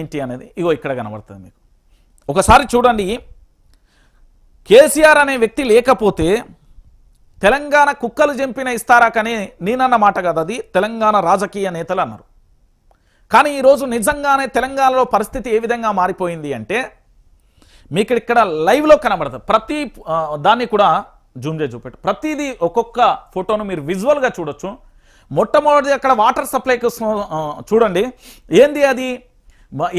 ఏంటి అనేది? ఇగో ఇక్కడ కనబడుతుంది మీకు. ఒకసారి చూడండి. కేసీఆర్ అనే వ్యక్తి లేకపోతే తెలంగాణ కుక్కలు చంపిన ఇస్తారా కానీ నేనన్న మాట కదా అది. తెలంగాణ రాజకీయ నేతలు అన్నారు. కానీ ఈరోజు నిజంగానే తెలంగాణలో పరిస్థితి ఏ విధంగా మారిపోయింది అంటే మీకు ఇక్కడ లైవ్లో కనబడుతుంది ప్రతి దాన్ని కూడా జూమ్ చేసి చూపెట్టు. ప్రతిదీ ఒక్కొక్క ఫోటోను మీరు విజువల్గా చూడొచ్చు. మొట్టమొదటి అక్కడ వాటర్ సప్లై కోసం చూడండి. ఏంది అది?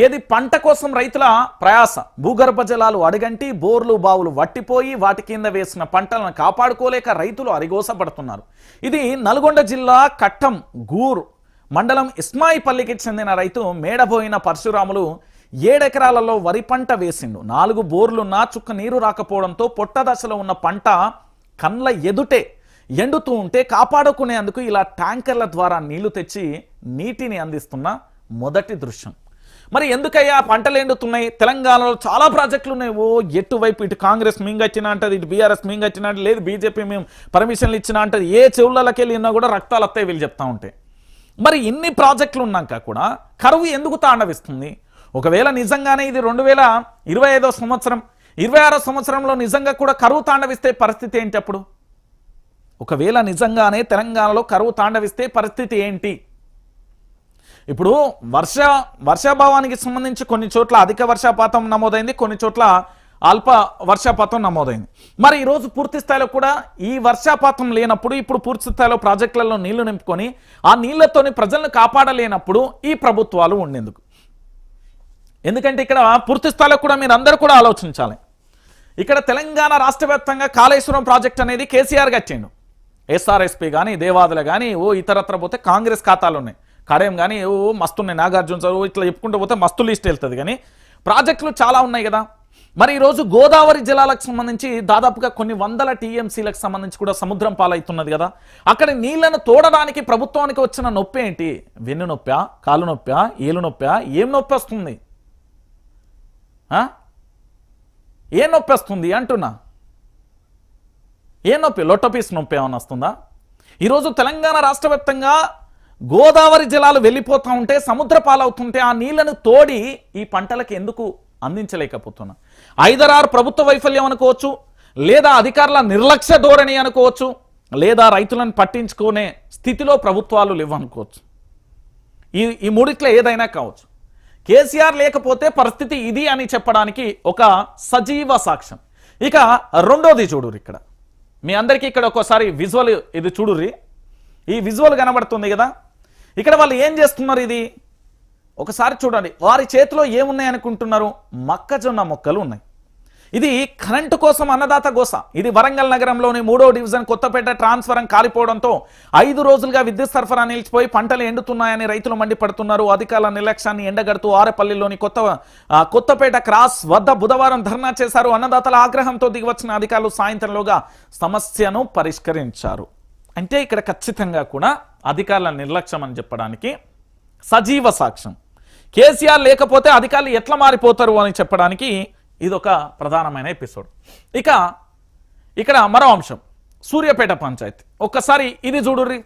ఏది పంట కోసం రైతుల ప్రయాస? భూగర్భ జలాలు అడగంటి బోర్లు బావులు వట్టిపోయి వాటి కింద వేసిన పంటలను కాపాడుకోలేక రైతులు అరిగోసపడుతున్నారు. ఇది నల్గొండ జిల్లా కట్టం గూర్ మండలం ఇస్మాయిపల్లికి చెందిన రైతు మేడబోయిన పరశురాములు ఏడెకరాలలో వరి పంట వేసిండు. నాలుగు బోర్లున్నా చుక్క నీరు రాకపోవడంతో పొట్ట దశలో ఉన్న పంట కండ్ల ఎదుటే ఎండుతూ ఉంటే కాపాడుకునేందుకు ఇలా ట్యాంకర్ల ద్వారా నీళ్ళు తెచ్చి నీటిని అందిస్తున్న మొదటి దృశ్యం. మరి ఎందుకయ్యా పంటలు ఎండుతున్నాయి? తెలంగాణలో చాలా ప్రాజెక్టులు ఉన్నాయి. ఓ ఎటువైపు ఇటు కాంగ్రెస్ మింగచ్చినా అంటది ఇటు బీఆర్ఎస్ మింగచ్చినా అంటే లేదు బీజేపీ మేము పర్మిషన్లు ఇచ్చిన అంటది ఏ చెవులకి వెళ్ళినా కూడా రక్తాలు అత్తాయి వీళ్ళు చెప్తా ఉంటే. మరి ఇన్ని ప్రాజెక్టులు ఉన్నాక కూడా కరువు ఎందుకు తాండవిస్తుంది? ఒకవేళ నిజంగానే ఇది రెండు వేల ఇరవై ఐదో సంవత్సరం ఇరవై ఆరో సంవత్సరంలో నిజంగా కూడా కరువు తాండవిస్తే పరిస్థితి ఏంటి అప్పుడు? ఒకవేళ నిజంగానే తెలంగాణలో కరువు తాండవిస్తే పరిస్థితి ఏంటి? ఇప్పుడు వర్ష వర్షాభావానికి సంబంధించి కొన్ని చోట్ల అధిక వర్షపాతం నమోదైంది కొన్ని చోట్ల అల్ప వర్షపాతం నమోదైంది. మరి ఈరోజు పూర్తి స్థాయిలో కూడా ఈ వర్షపాతం లేనప్పుడు ఇప్పుడు పూర్తి స్థాయిలో ప్రాజెక్టులలో నీళ్ళు నింపుకొని ఆ నీళ్ళతోని ప్రజలను కాపాడలేనప్పుడు ఈ ప్రభుత్వాలు ఉండేందుకు. ఎందుకంటే ఇక్కడ పూర్తి స్థాయిలో కూడా మీరు కూడా ఆలోచించాలి. ఇక్కడ తెలంగాణ రాష్ట్ర కాళేశ్వరం ప్రాజెక్ట్ అనేది కేసీఆర్ కట్టిండు ఎస్ఆర్ఎస్పీ కానీ దేవాదుల కానీ ఓ ఇతరత్ర పోతే కాంగ్రెస్ ఖాతాలు ఉన్నాయి. కార్యం కానీ ఓ మస్తున్నాయి. నాగార్జున సార్ ఓ ఇట్లా చెప్పుకుంటూ పోతే మస్తు లిస్ట్ వెళ్తుంది. కానీ ప్రాజెక్టులు చాలా ఉన్నాయి కదా. మరి ఈరోజు గోదావరి జిల్లాలకు సంబంధించి దాదాపుగా కొన్ని వందల టీఎంసీలకు సంబంధించి కూడా సముద్రం పాలవుతున్నది కదా. అక్కడ నీళ్ళను తోడడానికి ప్రభుత్వానికి వచ్చిన నొప్పి ఏంటి? వెన్ను నొప్పా? కాలు నొప్పా? ఏలు నొప్పా? ఏం నొప్పి వస్తుంది? ఏ నొప్పి వస్తుంది అంటున్నా? ఏ నొప్పి? లొట్టపీస్ నొప్పి ఏమైనా వస్తుందా? ఈరోజు తెలంగాణ రాష్ట్ర వ్యాప్తంగా గోదావరి జలాలు వెళ్ళిపోతూ ఉంటే సముద్ర పాలవుతుంటే ఆ నీళ్ళను తోడి ఈ పంటలకు ఎందుకు అందించలేకపోతున్నా? ఐదరారు ప్రభుత్వ వైఫల్యం అనుకోవచ్చు లేదా అధికారుల నిర్లక్ష్య ధోరణి అనుకోవచ్చు లేదా రైతులను పట్టించుకునే స్థితిలో ప్రభుత్వాలు లేవనుకోవచ్చు ఈ ఈ మూడిట్లో ఏదైనా కావచ్చు. కేసీఆర్ లేకపోతే పరిస్థితి ఇది అని చెప్పడానికి ఒక సజీవ సాక్ష్యం. ఇక రెండోది చూడురు ఇక్కడ. మీ అందరికీ ఇక్కడ ఒకసారి విజువల్ ఇది చూడుర్రి. ఈ విజువల్ కనబడుతుంది కదా? ఇక్కడ వాళ్ళు ఏం చేస్తున్నారు ఇది? ఒకసారి చూడండి. వారి చేతిలో ఏమున్నాయి అనుకుంటున్నారు? మొక్కజొన్న మొక్కలు ఉన్నాయి. ఇది కరెంటు కోసం అన్నదాత గోస. ఇది వరంగల్ నగరంలోని మూడో డివిజన్ కొత్తపేట ట్రాన్స్ఫరం కాలిపోవడంతో ఐదు రోజులుగా విద్యుత్ సరఫరా నిలిచిపోయి పంటలు ఎండుతున్నాయని రైతులు మండిపడుతున్నారు. అధికారుల నిర్లక్ష్యాన్ని ఎండగడుతూ ఆరేపల్లిలోని కొత్త కొత్తపేట క్రాస్ వద్ద బుధవారం ధర్నా చేశారు. అన్నదాతల ఆగ్రహంతో దిగివచ్చిన అధికారులు సాయంత్రంలోగా సమస్యను పరిష్కరించారు. అంటే ఇక్కడ ఖచ్చితంగా కూడా అధికారుల నిర్లక్ష్యం అని చెప్పడానికి సజీవ సాక్ష్యం. కేసీఆర్ లేకపోతే అధికారులు ఎట్లా మారిపోతారు అని చెప్పడానికి ఇది ఒక ప్రధానమైన ఎపిసోడ్. ఇక ఇక్కడ మరో అంశం. సూర్యాపేట పంచాయతీ. ఒక్కసారి ఇది చూడుర్రి.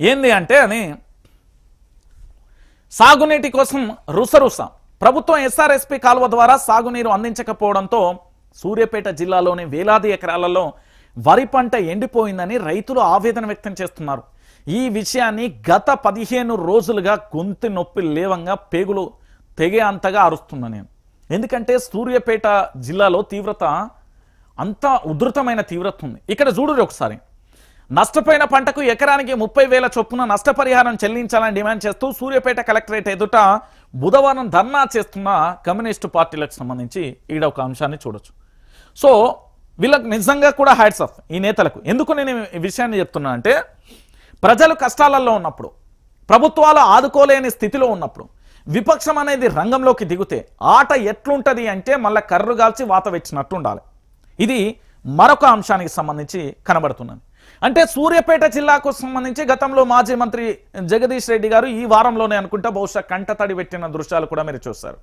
ఏంది అంటే అని సాగునీటి కోసం రుసరుస. ప్రభుత్వం ఎస్ఆర్ఎస్పి కాలువ ద్వారా సాగునీరు అందించకపోవడంతో సూర్యాపేట జిల్లాలోని వేలాది ఎకరాలలో వరి పంట ఎండిపోయిందని రైతులు ఆవేదన వ్యక్తం చేస్తున్నారు. ఈ విషయాన్ని గత పదిహేను రోజులుగా గొంతు నొప్పి లేవంగా పేగులు తెగే అంతగా అరుస్తున్నా నేను ఎందుకంటే సూర్యాపేట జిల్లాలో తీవ్రత అంత ఉధృతమైన తీవ్రత ఉంది. ఇక్కడ చూడురు ఒకసారి. నష్టపోయిన పంటకు ఎకరానికి ముప్పై వేల చొప్పున నష్టపరిహారం చెల్లించాలని డిమాండ్ చేస్తూ సూర్యాపేట కలెక్టరేట్ ఎదుట బుధవారం ధర్నా చేస్తున్న కమ్యూనిస్టు పార్టీలకు సంబంధించి ఈడ ఒక అంశాన్ని చూడొచ్చు. సో వీళ్ళకు నిజంగా కూడా హ్యాట్స్ ఆఫ్ ఈ నేతలకు. ఎందుకు నేను ఈ విషయాన్ని చెప్తున్నా అంటే ప్రజలు కష్టాలలో ఉన్నప్పుడు ప్రభుత్వాలు ఆదుకోలేని స్థితిలో ఉన్నప్పుడు విపక్షం అనేది రంగంలోకి దిగితే ఆట ఎట్లుంటది అంటే మళ్ళీ కర్రు గాల్చి వాత వెచ్చినట్టు ఉండాలి ఇది మరొక అంశానికి సంబంధించి కనబడుతున్నది. అంటే సూర్యాపేట జిల్లాకు సంబంధించి గతంలో మాజీ మంత్రి జగదీష్ రెడ్డి గారు ఈ వారంలోనే అనుకుంటా బహుశా కంటతడి పెట్టిన దృశ్యాలు కూడా మీరు చూస్తారు.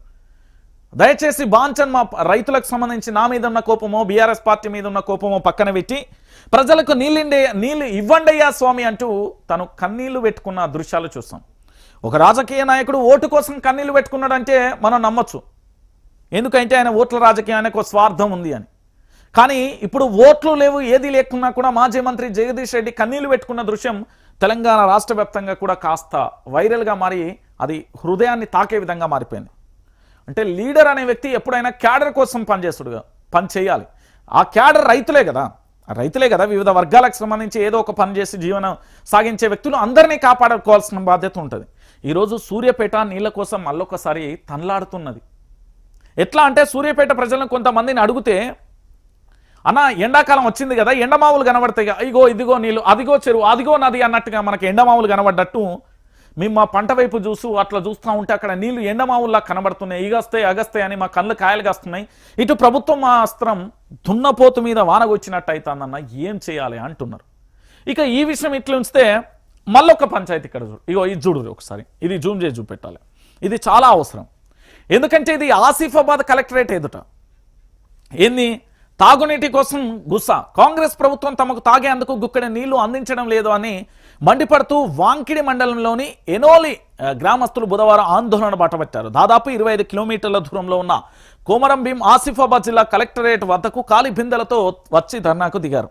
దయచేసి బాంచన్ మా రైతులకు సంబంధించి నా మీద ఉన్న కోపమో బీఆర్ఎస్ పార్టీ మీద ఉన్న కోపమో పక్కన పెట్టి ప్రజలకు నీళ్ళిండే నీళ్ళు ఇవ్వండియ్యా స్వామి అంటూ తను కన్నీళ్ళు పెట్టుకున్న దృశ్యాలు చూస్తాం. ఒక రాజకీయ నాయకుడు ఓటు కోసం కన్నీళ్ళు పెట్టుకున్నాడంటే మనం నమ్మొచ్చు. ఎందుకంటే ఆయన ఓట్ల రాజకీయానికి ఒక స్వార్థం ఉంది అని. కానీ ఇప్పుడు ఓట్లు లేవు ఏది లేకున్నా కూడా మాజీ మంత్రి జగదీష్ రెడ్డి కన్నీళ్ళు పెట్టుకున్న దృశ్యం తెలంగాణ రాష్ట్ర వ్యాప్తంగా కూడా కాస్త వైరల్గా మారి అది హృదయాన్ని తాకే విధంగా మారిపోయింది. అంటే లీడర్ అనే వ్యక్తి ఎప్పుడైనా క్యాడర్ కోసం పనిచేస్తుడుగా పని చేయాలి. ఆ క్యాడర్ రైతులే కదా. రైతులే కదా వివిధ వర్గాలకు సంబంధించి ఏదో ఒక పని చేసి జీవనం సాగించే వ్యక్తులు అందరినీ కాపాడుకోవాల్సిన బాధ్యత ఉంటుంది. ఈరోజు సూర్యపేట నీళ్ళ కోసం మళ్ళొకసారి తన్లాడుతున్నది. ఎట్లా అంటే సూర్యపేట ప్రజలను కొంతమందిని అడిగితే అన్న ఎండాకాలం వచ్చింది కదా ఎండమావులు కనబడతాయి ఇగో ఇదిగో నీళ్ళు అదిగో చెరువు అదిగో నది అన్నట్టుగా మనకి ఎండమావులు కనబడ్డట్టు మేము మా పంట వైపు చూసు అట్లా చూస్తూ ఉంటే అక్కడ నీళ్ళు ఎండమావుల్లా కనబడుతున్నాయి. ఇగస్తాయి అగస్తాయి అని మా కళ్ళు కాయలు కాస్తున్నాయి. ఇటు ప్రభుత్వం మా అస్త్రం దున్నపోతు మీద వానగొచ్చినట్టు అవుతుందన్న ఏం చేయాలి అంటున్నారు. ఇక ఈ విషయం ఇట్లా ఉంచితే మళ్ళొక పంచాయతీ ఇక్కడ చూడు. ఇగో ఇది చూడు ఒకసారి. ఇది జూమ్ చేసి చూపెట్టాలి. ఇది చాలా అవసరం. ఎందుకంటే ఇది ఆసిఫాబాద్ కలెక్టరేట్ ఎదుట. ఏంది? తాగునీటి కోసం గుస్స కాంగ్రెస్ ప్రభుత్వం తమకు తాగేందుకు గుక్కడి నీళ్ళు అందించడం లేదు అని మండిపడుతూ వాంకిడి మండలంలోని ఎనోలి గ్రామస్తులు బుధవారం ఆందోళన బాటపట్టారు దాదాపు ఇరవై ఐదు కిలోమీటర్ల దూరంలో ఉన్న కోమరం భీం ఆసిఫాబాద్ జిల్లా కలెక్టరేట్ వద్దకు కాలి బిందెలతో వచ్చి ధర్నాకు దిగారు.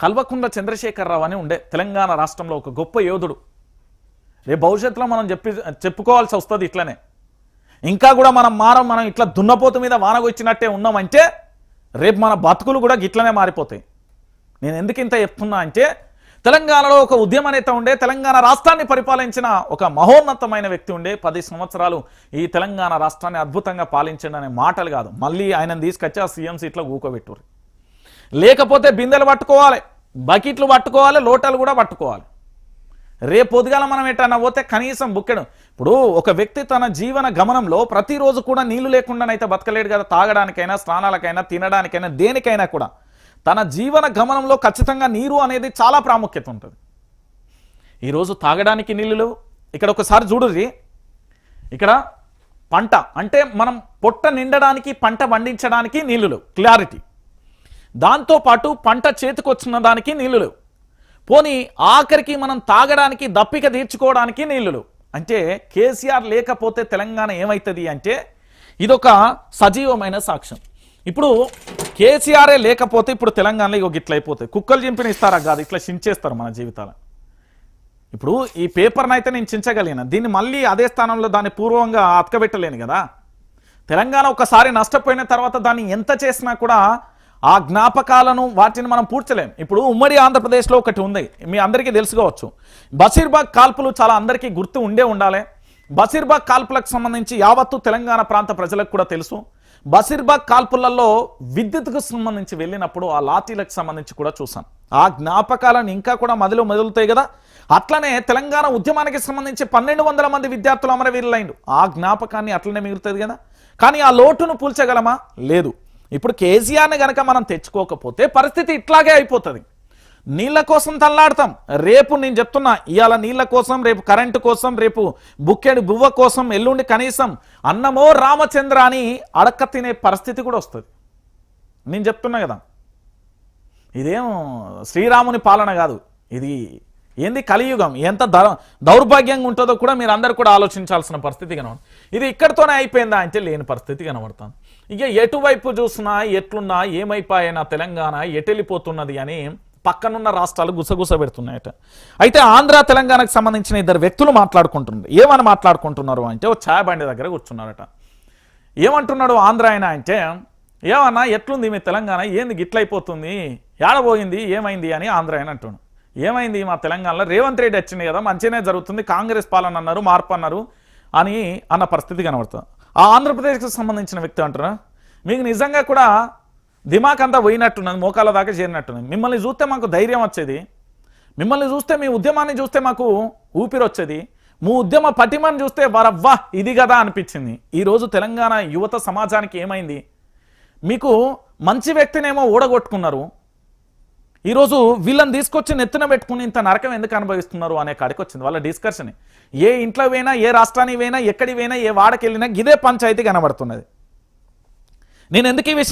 కల్వకుండ చంద్రశేఖరరావు అని ఉండే తెలంగాణ రాష్ట్రంలో ఒక గొప్ప యోధుడు. రేపు భవిష్యత్తులో మనం చెప్పి చెప్పుకోవాల్సి వస్తుంది ఇట్లనే. ఇంకా కూడా మనం మారం మనం ఇట్లా దున్నపోతు మీద వానగొచ్చినట్టే ఉన్నామంటే రేపు మన బతుకులు కూడా గిట్లనే మారిపోతాయి. నేను ఎందుకు ఇంత చెప్తున్నా అంటే తెలంగాణలో ఒక ఉద్యమ నేత ఉండే తెలంగాణ రాష్ట్రాన్ని పరిపాలించిన ఒక మహోన్నతమైన వ్యక్తి ఉండే పది సంవత్సరాలు ఈ తెలంగాణ రాష్ట్రాన్ని అద్భుతంగా పాలించండి అనే మాటలు కాదు. మళ్ళీ ఆయనను తీసుకొచ్చి ఆ సీఎం సీట్లో ఊకోబెట్టురు లేకపోతే బిందెలు పట్టుకోవాలి బకెట్లు పట్టుకోవాలి లోటలు కూడా పట్టుకోవాలి. రేపు పొద్దుగాల మనం ఎట్టన్నా పోతే కనీసం బుక్కెడు ఇప్పుడు ఒక వ్యక్తి తన జీవన గమనంలో ప్రతిరోజు కూడా నీళ్ళు లేకుండానైతే బతకలేడు కదా తాగడానికైనా స్నానాలకైనా తినడానికైనా దేనికైనా కూడా. తన జీవన గమనంలో ఖచ్చితంగా నీరు అనేది చాలా ప్రాముఖ్యత ఉంటుంది. ఈరోజు తాగడానికి నీళ్ళు లేవు. ఇక్కడ ఒకసారి చూడుది ఇక్కడ పంట అంటే మనం పొట్ట నిండడానికి పంట పండించడానికి నీళ్ళు లేవు. క్లారిటీ. దాంతోపాటు పంట చేతికొచ్చిన దానికి నీళ్ళు లేవు. పోనీ ఆఖరికి మనం తాగడానికి దప్పిక తీర్చుకోవడానికి నీళ్ళు లేవు. అంటే కేసీఆర్ లేకపోతే తెలంగాణ ఏమవుతుంది అంటే ఇదొక సజీవమైన సాక్ష్యం. ఇప్పుడు కేసీఆరే లేకపోతే ఇప్పుడు తెలంగాణలో ఇగో గిట్ల అయిపోతాయి కుక్కలు చింపిన ఇస్తారా కాదు? ఇట్లా చించేస్తారు మన జీవితాలు. ఇప్పుడు ఈ పేపర్ని అయితే నేను చించగలిగిన. దీన్ని మళ్ళీ అదే స్థానంలో దాన్ని పూర్వంగా అతకబెట్టలేను కదా. తెలంగాణ ఒకసారి నష్టపోయిన తర్వాత దాన్ని ఎంత చేసినా కూడా ఆ జ్ఞాపకాలను వాటిని మనం పూడ్చలేం. ఇప్పుడు ఉమ్మడి ఆంధ్రప్రదేశ్లో ఒకటి ఉంది. మీ అందరికీ తెలుసుకోవచ్చు. బషీర్బాగ్ కాల్పులు చాలా అందరికీ గుర్తు ఉండే ఉండాలి. బషీర్బాగ్ కాల్పులకు సంబంధించి యావత్తు తెలంగాణ ప్రాంత ప్రజలకు కూడా తెలుసు. బషీర్బాగ్ కాల్పులలో విద్యుత్కు సంబంధించి వెళ్ళినప్పుడు ఆ లాఠీలకు సంబంధించి కూడా చూసాం ఆ జ్ఞాపకాలను ఇంకా కూడా మదిలో మెదులుతాయి కదా. అట్లనే తెలంగాణ ఉద్యమానికి సంబంధించి పన్నెండు వందల మంది విద్యార్థులు అమరవీరులైండు. ఆ జ్ఞాపకాన్ని అట్లనే మిగులుతుంది కదా. కానీ ఆ లోటును పూల్చగలమా? లేదు. ఇప్పుడు కేసీఆర్ని గనక మనం తెచ్చుకోకపోతే పరిస్థితి ఇట్లాగే అయిపోతుంది. నీళ్ళ కోసం తల్లాడతాం. రేపు నేను చెప్తున్నా ఇవాళ నీళ్ళ కోసం రేపు కరెంటు కోసం రేపు బుక్కెడు బువ్వ కోసం ఎల్లుండి కనీసం అన్నమో రామచంద్ర అని అడక్క తినే పరిస్థితి కూడా వస్తుంది. నేను చెప్తున్నా కదా. ఇదేం శ్రీరాముని పాలన కాదు. ఇది ఏంది కలియుగం? ఎంత దౌర్భాగ్యంగా ఉంటుందో కూడా మీరు అందరు కూడా ఆలోచించాల్సిన పరిస్థితి కనబడు ఇది ఇక్కడితోనే అయిపోయిందా అంటే లేని పరిస్థితి కనబడతాను ఇక ఎటువైపు చూసినా ఎట్లున్నా ఏమైపోయినా తెలంగాణ ఎటెళ్ళిపోతున్నది అని పక్కనున్న రాష్ట్రాలు గుసగుస పెడుతున్నాయట. అయితే ఆంధ్ర తెలంగాణకు సంబంధించిన ఇద్దరు వ్యక్తులు మాట్లాడుకుంటున్నారు. ఏమని మాట్లాడుకుంటున్నారు అంటే ఓ ఛాయ్ బండి దగ్గర కూర్చున్నారట. ఏమంటున్నాడు ఆంధ్ర ఆయన అంటే ఏమన్నా ఎట్లుంది మీ తెలంగాణ? ఏంది గిట్లయిపోతుంది ఏడబోయింది? ఏమైంది? అని ఆంధ్ర ఆయన అంటున్నాడు. ఏమైంది? మా తెలంగాణలో రేవంత్ రెడ్డి వచ్చింది కదా మంచిగానే జరుగుతుంది కాంగ్రెస్ పాలన అన్నారు మార్పు అన్నారు అని అన్న పరిస్థితి కనబడుతుంది. ఆ ఆంధ్రప్రదేశ్కి సంబంధించిన వ్యక్తి అంటున్నా? మీకు నిజంగా కూడా దిమాక్ అంతా పోయినట్టున్నది మోకాల దాకా చేరినట్టున్నది. మిమ్మల్ని చూస్తే మాకు ధైర్యం వచ్చేది. మిమ్మల్ని చూస్తే మీ ఉద్యమాన్ని చూస్తే మాకు ఊపిరి వచ్చేది మీ ఉద్యమ పటిమని చూస్తే వరవ్వా ఇది కదా అనిపించింది. ఈరోజు తెలంగాణ యువత సమాజానికి ఏమైంది? మీకు మంచి వ్యక్తినేమో ఓడగొట్టుకున్నారు. ఈరోజు వీళ్ళని తీసుకొచ్చి నెత్తిన పెట్టుకుని ఇంత నరకం ఎందుకు అనుభవిస్తున్నారు అనే కాడికి వచ్చింది వాళ్ళ డిస్కషన్ ఏ. ఇంట్లో పోయినా ఏ రాష్ట్రానికి పోయినా ఎక్కడికి పోయినా ఏ వాడకెళ్ళినా ఇదే పంచాయతీ కనబడుతున్నది. నేను ఎందుకు ఈ విషయం